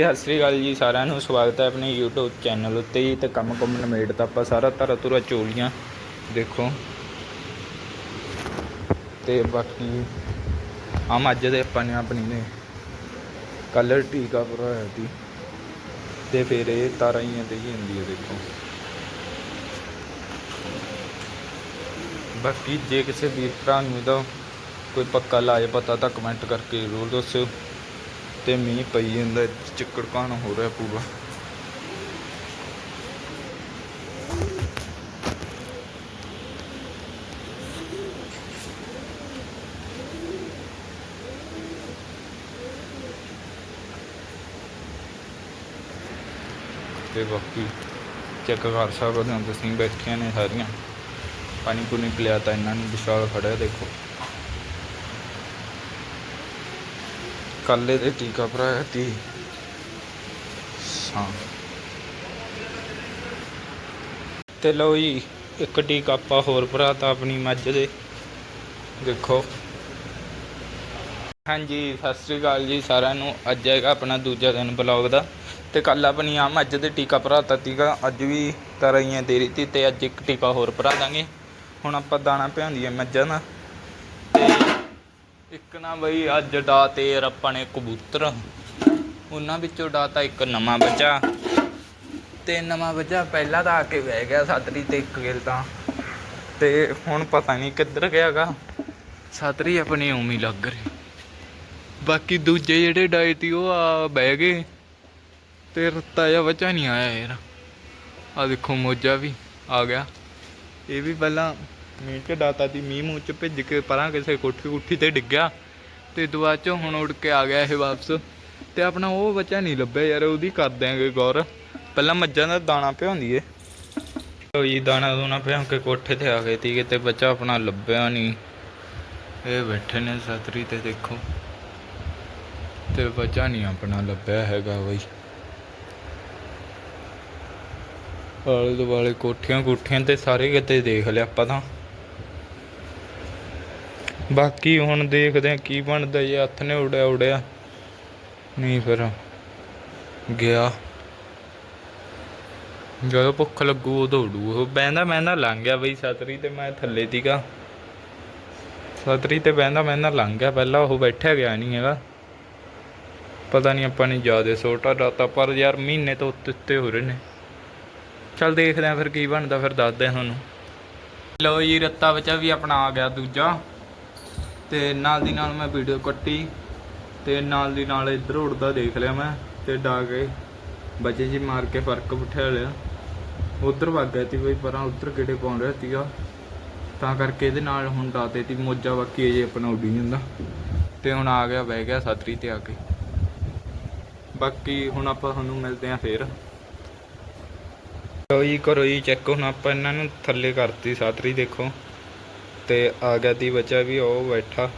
ਸਤਿ ਸ੍ਰੀ ਅਕਾਲ ਜੀ ਸਾਰਿਆਂ ਨੂੰ, ਸਵਾਗਤ ਹੈ ਆਪਣੇ YouTube ਚੈਨਲ ਉੱਤੇ ਜੀ ਤੇ ਕੰਮ ਕੰਮ ਨਮੇੜ ਤਾਂ ਆਪਾਂ ਸਾਰਾ ਧਰਾ ਤੁਰਾ ਚੋਲੀਆਂ ਦੇਖੋ। ਤੇ ਬਾਕੀ ਆ ਮੱਝ ਦੇ ਆਪਾਂ ਨੇ ਆਪਣੀ ਨੇ ਕਲਰ ਟੀਕਾ ਭਰਾਇਆ ਸੀ। ਤੇ ਫਿਰ ਇਹ ਤਾਰਾਂ ਹੀ ਤੇ ਹੀ ਹੁੰਦੀ ਹੈ, ਦੇਖੋ। ਬਾਕੀ ਜੇ ਕਿਸੇ ਵੀਰ ਭਰਾ ਨੂੰ ਇਹਦਾ ਕੋਈ ਪੱਕਾ ਲਾਏ ਪਤਾ ਤਾਂ ਕਮੈਂਟ ਕਰਕੇ ਜ਼ਰੂਰ ਦੱਸਿਓ। ਤੇ ਮੀਂਹ ਪਈ ਜਾਂਦਾ ਚਿੱਕੜ ਕਾਣ ਹੋ ਰਿਹਾ ਪੂਰਾ। ਤੇ ਬਾਕੀ ਚੈੱਕ ਕਰ ਸਕਦੇ ਹੋ, ਤੁਸੀਂ ਬੈਠੀਆਂ ਨੇ ਸਾਰੀਆਂ। ਪਾਣੀ ਪੂਣੀ ਪਿਲਿਆ ਤਾਂ ਇਹਨਾਂ ਨੂੰ ਵਿਸ਼ਾਲ ਖੜਿਆ ਦੇਖੋ। ਕੱਲੇ ਦੇ ਟੀਕਾ ਭਰਾਇਆ ਤੀ। ਹਾਂ। ਤੇ ਲਓ ਜੀ ਇੱਕ ਟੀਕਾ ਆਪਾਂ ਹੋਰ ਭਰਾਤਾ ਆਪਣੀ ਮੱਝ ਦੇ। ਦੇਖੋ। ਹਾਂਜੀ ਸਤਿ ਸ੍ਰੀ ਅਕਾਲ ਜੀ ਸਾਰਿਆਂ ਨੂੰ। ਅੱਜ ਹੈਗਾ ਆਪਣਾ ਦੂਜਾ ਦਿਨ ਬਲੌਗ ਦਾ। ਤੇ ਕੱਲ ਆਪਣੀ ਆ ਮੱਝ ਦੇ ਟੀਕਾ ਭਰਾਤਾ ਤੀਗਾ ਅੱਜ ਵੀ ਤਰ੍ਹਾਂ ਦੇ ਰਹੀ ਤੀ ਤੇ ਅੱਜ ਇੱਕ ਟੀਕਾ ਹੋਰ ਭਰਾ ਦਾਂਗੇ। ਹੁਣ ਆਪਾਂ ਦਾਣਾ ਪਿਆਉਂਦੀ ਹੈ ਮੱਝਾਂ ਦਾ। ਇੱਕ ਨਾ ਬਈ ਅੱਜ ਡਾ ਤੇ ਯਾਰ ਕਬੂਤਰ। ਉਹਨਾਂ ਵਿੱਚੋਂ ਡਾਤਾ ਇੱਕ ਨਵਾਂ ਬੱਚਾ। ਤੇ ਨਵਾਂ ਬੱਚਾ ਪਹਿਲਾਂ ਤਾਂ ਆ ਕੇ ਬਹਿ ਗਿਆ ਸਤਰੀ ਤੇ ਇੱਕ ਗਿਲ ਤਾਂ। ਤੇ ਹੁਣ ਪਤਾ ਨਹੀਂ ਕਿੱਧਰ ਗਿਆਗਾ ਸਾਤਰੀ ਆਪਣੀ ਉਮੀ ਲੱਗ ਰਹੀ। ਬਾਕੀ ਦੂਜੇ ਜਿਹੜੇ ਡਾਏ ਤੀ ਉਹ ਆ ਬਹਿ ਗਏ। ਤੇ ਰੱਤਾ ਜਿਹਾ ਬੱਚਾ ਨਹੀਂ ਆਇਆ ਯਾਰ। ਆ ਦੇਖੋ ਮੋਜਾ ਵੀ ਆ ਗਿਆ। ਇਹ ਵੀ ਪਹਿਲਾਂ ਮੀਂਹ ਚ, ਡਾਤਾ ਦੀ ਮੀਂਹ ਮੂੰਹ ਚ ਭਿੱਜ ਕੇ ਪਰਾਂ ਕਿਸੇ ਕੋਠੀ ਕੁੱਠੀ ਤੇ ਡਿੱਗਿਆ ਤੇ ਦੁਆ ਚ ਹੁਣ ਉੱਡ ਕੇ ਆ ਗਿਆ ਇਹ ਵਾਪਸ। ਤੇ ਆਪਣਾ ਉਹ ਬੱਚਾ ਨਹੀਂ ਲੱਭਿਆ ਯਾਰ, ਉਹਦੀ ਕਰ ਦਿਆਂਗੇ ਗੌਰ। ਪਹਿਲਾਂ ਮੱਝਾਂ ਦਾ ਦਾਣਾ ਭਿਉਂਦੀ ਏ। ਕੋਈ ਦਾਣਾ ਦੂਣਾ ਭਿਉਂ ਕੇ ਕੋਠੇ ਤੇ ਆ ਗਏ ਤੀ ਕਿਤੇ ਬੱਚਾ ਆਪਣਾ ਲੱਭਿਆ ਨਹੀਂ। ਇਹ ਬੈਠੇ ਨੇ ਸਤਰੀ ਤੇ ਦੇਖੋ। ਤੇ ਬੱਚਾ ਨਹੀਂ ਆਪਣਾ ਲੱਭਿਆ ਹੈਗਾ ਬਈ। ਆਲੇ ਦੁਆਲੇ ਕੋਠੀਆਂ ਕੋਠੀਆਂ ਤੇ ਸਾਰੇ ਕਿਤੇ ਦੇਖ ਲਿਆ ਆਪਾਂ ਤਾਂ। ਬਾਕੀ ਹੁਣ ਦੇਖਦੇ ਆ ਕੀ ਬਣਦਾ ਜੇ ਹੱਥ ਨੇ ਉੜਿਆ ਉੜਿਆ। ਨਹੀਂ ਫਿਰ ਗਿਆ। ਜਦੋਂ ਭੁੱਖ ਲੱਗੂ ਉਦੋਂ ਉਡੂ ਉਹ। ਬਹਿੰਦਾ ਬਹਿੰਦਾ ਲੰਘ ਗਿਆ ਬਈ ਸਤਰੀ ਤੇ ਮੈਂ ਥੱਲੇ ਸੀਗਾ। ਸਤਰੀ ਤੇ ਬਹਿੰਦਾ ਬਹਿੰਦਾ ਲੰਘ ਗਿਆ, ਪਹਿਲਾਂ ਉਹ ਬੈਠਿਆ ਗਿਆ ਨਹੀਂ ਹੈਗਾ। ਪਤਾ ਨਹੀਂ ਆਪਾਂ ਨੇ ਜ਼ਿਆਦਾ ਛੋਟਾ ਡਾਤਾ, ਪਰ ਯਾਰ ਮਹੀਨੇ ਤੋਂ ਉੱਤੇ ਉੱਤੇ ਹੋ ਰਹੇ ਨੇ। ਚੱਲ ਦੇਖਦੇ ਆ ਫਿਰ ਕੀ ਬਣਦਾ, ਫਿਰ ਦੱਸਦੇ ਆ ਤੁਹਾਨੂੰ। ਲਓ ਜੀ, ਰੱਤਾ ਵਿੱਚ ਵੀ ਆਪਣਾ ਆ ਗਿਆ ਦੂਜਾ। ਤੇ ਨਾਲ ਦੀ ਨਾਲ ਮੈਂ ਵੀਡੀਓ ਕੱਟੀ ਤੇ ਨਾਲ ਦੀ ਨਾਲ ਇੱਧਰ ਉੜਦਾ ਦੇਖ ਲਿਆ ਮੈਂ ਤੇ ਡਾ ਕੇ ਬੱਚੇ ਜੀ ਮਾਰ ਕੇ ਫ਼ਰਕ ਬਿਠਾ ਲਿਆ। ਉਧਰ ਵਗ ਗਿਆ ਤੀ ਬਈ, ਪਰਾਂ ਉਧਰ ਕਿਹੜੇ ਪਾਉਣ ਰਿਹਾ ਤੀਗਾ ਤਾਂ ਕਰਕੇ ਇਹਦੇ ਨਾਲ ਹੁਣ ਡਾਤੇ ਤੀ ਮੋਜਾ ਬਾਕੀ ਅਜੇ ਆਪਣਾ ਉੱਡੀ ਨਹੀਂ ਹੁੰਦਾ ਤੇ ਹੁਣ ਆ ਗਿਆ, ਬਹਿ ਗਿਆ ਸਾਤਰੀ ਤੇ ਆ ਕੇ। ਬਾਕੀ ਹੁਣ ਆਪਾਂ ਤੁਹਾਨੂੰ ਮਿਲਦੇ ਆ ਫੇਰ। ਲਓ ਜੀ, ਕਰੋ ਜੀ ਚੈੱਕ ਹੁਣ ਆਪਾਂ ਇਹਨਾਂ ਨੂੰ ਥੱਲੇ ਕਰਤੀ ਸਾਤਰੀ ਦੇਖੋ। ਤੇ ਆ ਗਿਆ ਦੀ ਬੱਚਾ ਵੀ ਉਹ ਬੈਠਾ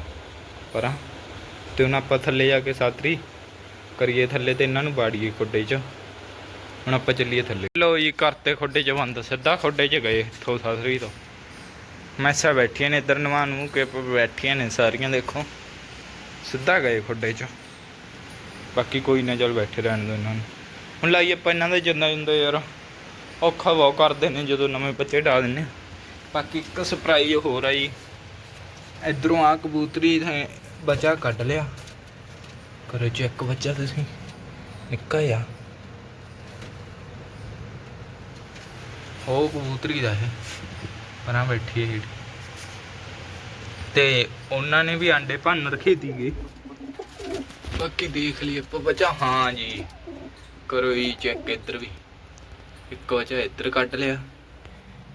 ਪਰਾਂ। ਤੇ ਹੁਣ ਆਪਾਂ ਥੱਲੇ ਜਾ ਕੇ ਸਾਤਰੀ ਕਰੀਏ ਥੱਲੇ ਤੇ ਇਹਨਾਂ ਨੂੰ ਬਾੜੀਏ ਖੁੱਡੇ 'ਚ। ਹੁਣ ਆਪਾਂ ਚੱਲੀਏ ਥੱਲੇ। ਲਓ ਜੀ ਕਰਤੇ ਖੁੱਡੇ 'ਚ ਬੰਦ, ਸਿੱਧਾ ਖੁੱਡੇ 'ਚ ਗਏ ਇੱਥੋਂ ਸਾਤਰੀ ਤੋਂ। ਮੈਸਾ ਬੈਠੀਆਂ ਨੇ ਇੱਧਰ, ਨਵਾਂ ਨੂੰ ਕੇ ਬੈਠੀਆਂ ਨੇ ਸਾਰੀਆਂ, ਦੇਖੋ। ਸਿੱਧਾ ਗਏ ਖੁੱਡੇ 'ਚ। ਬਾਕੀ ਕੋਈ ਨਾ, ਚਲ ਬੈਠੇ ਰਹਿਣ ਦੋ ਇਹਨਾਂ ਨੂੰ। ਹੁਣ ਲਾਈਏ ਆਪਾਂ ਇਹਨਾਂ ਦੇ ਜਿੰਦਾ ਜਿੰਦਾ ਯਾਰ। ਔਖਾ ਬਹੁਤ ਕਰਦੇ ਨੇ ਜਦੋਂ ਨਵੇਂ ਬੱਚੇ ਡਾ ਦਿੰਨੇ ਬਾਕੀ ਇੱਕ ਸਰਪ੍ਰਾਈਜ਼ ਹੋਰ ਆ ਜੀ ਇਧਰੋਂ ਆ ਕਬੂਤਰੀ ਨੇ ਬੱਚਾ ਕੱਢ ਲਿਆ। ਕਰੋ ਚੈੱਕ ਬੱਚਾ ਤੁਸੀਂ। ਨਿੱਕਾ ਆ। ਉਹ ਕਬੂਤਰੀ ਦਾ ਹੈ ਪਰਾਂ ਬੈਠੀ ਹੈ ਜਿਹੜੀ। ਤੇ ਉਹਨਾਂ ਨੇ ਵੀ ਆਂਡੇ ਭੰਨ ਰਖੇ ਦੀਗੇ ਬਾਕੀ ਦੇਖ ਲਈ ਆਪਾਂ ਬੱਚਾ। ਹਾਂ ਜੀ। ਕਰੋ ਜੀ ਚੈੱਕ ਇੱਧਰ ਵੀ। ਇੱਕ ਬੱਚਾ ਇੱਧਰ ਕੱਢ ਲਿਆ।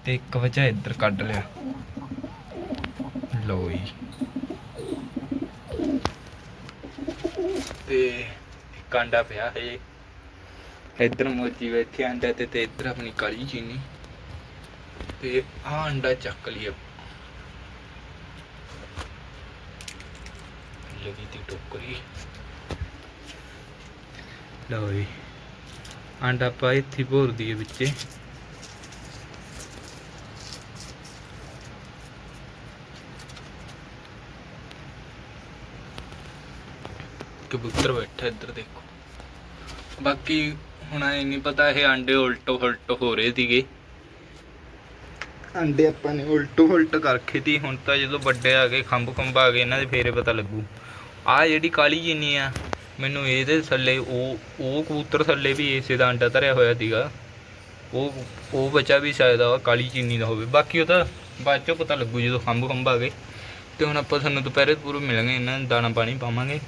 ਤੇ ਇੱਕ ਬੱਚਾ ਇੱਧਰ ਕੱਢ ਲਿਆ। ਲਓ ਜੀ। ਤੇ ਇੱਕ ਆਂਡਾ ਪਿਆ ਹੈ ਇੱਧਰ ਮੋਚੀ ਬੈਠੀ ਆਂਡਾ ਤੇ ਤੇ ਇੱਧਰ ਆਪਣੀ ਕਾਲੀ ਚੀਨੀ। ਤੇ ਆਹ ਆਂਡਾ ਚੱਕ ਲਿਆ। ਲਗੀ ਤੀ ਟੋਕਰੀ। ਲਓ ਜੀ। ਆਂਡਾ ਪਾ ਇੱਥੇ ਭੋਰ ਦਈਏ ਵਿੱਚੇ। ਕਬੂਤਰ ਬੈਠਾ ਇੱਧਰ ਦੇਖੋ। ਬਾਕੀ ਹੁਣ ਇਹ ਨਹੀਂ ਪਤਾ ਇਹ ਆਂਡੇ ਉਲਟੋ ਉਲਟ ਹੋ ਰਹੇ ਸੀਗੇ। ਅੰਡੇ ਆਪਾਂ ਨੇ ਉਲਟ ਉਲਟ ਕਰਕੇ ਤੀ, ਹੁਣ ਤਾਂ ਜਦੋਂ ਵੱਡੇ ਆ ਗਏ, ਖੰਭ ਖੰਭ ਆ ਗਏ, ਇਹਨਾਂ ਦੇ ਫੇਰੇ ਪਤਾ ਲੱਗੂ। ਆ ਜਿਹੜੀ ਕਾਲੀ ਚੀਨੀ ਆ, ਮੈਨੂੰ ਇਹਦੇ ਥੱਲੇ, ਉਹ ਉਹ ਕਬੂਤਰ ਥੱਲੇ ਵੀ ਇਸੇ ਦਾ ਅੰਡਾ ਧਰਿਆ ਹੋਇਆ ਸੀਗਾ। ਉਹ ਉਹ ਬੱਚਾ ਵੀ ਸ਼ਾਇਦ ਆ, ਕਾਲੀ ਚੀਨੀ ਦਾ ਹੋਵੇ। ਬਾਕੀ ਉਹ ਤਾਂ ਬਾਅਦ ਚੋਂ ਪਤਾ ਲੱਗੂ ਜਦੋਂ ਖੰਭ ਖੰਭ ਆ ਗਏ। ਤੇ ਹੁਣ ਆਪਾਂ ਤੁਹਾਨੂੰ ਦੁਪਹਿਰੇ ਪੂਰੇ ਮਿਲਾਂਗੇ, ਇਹਨਾਂ ਨੂੰ ਦਾਣਾ ਪਾਣੀ ਪਾਵਾਂਗੇ।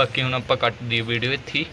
ਬਾਕੀ ਹੁਣ ਆਪਾਂ ਕੱਟ ਦੀ ਵੀਡੀਓ ਇੱਥੇ